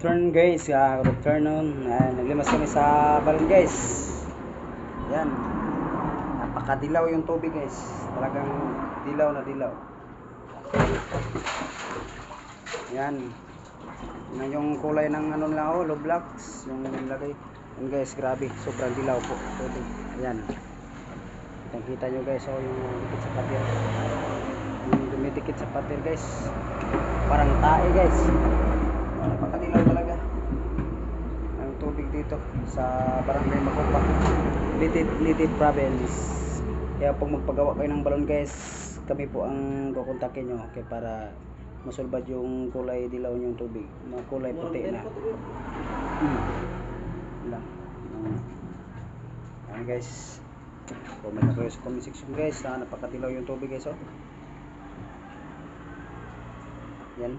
Turn guys, ah, good afternoon. Ah, naglimas kami sa balon guys. Yan. Napakadilaw yung tubig guys. Talagang dilaw na dilaw. Yan. Yan yung kulay ng ano nila oh, blocks, yung nilagay. Yan guys, grabe, sobrang dilaw po tubig. Yan. Kita nyo guys, oh, yung dikit sa pader. Yung dumidikit sa pader guys. Parang tae guys. Napakadilaw talaga ang tubig dito sa Barangay Makupa Litid, Litid Province. Kaya pag magpagawa kayo ng balon guys kami po ang kukontakin nyo okay, para masulbad yung kulay dilaw yung tubig mga kulay puti na. hmm. Lang. Ayan guys. Comment na kayo sa comment section guys na napakadilaw yung tubig guys oh. Yan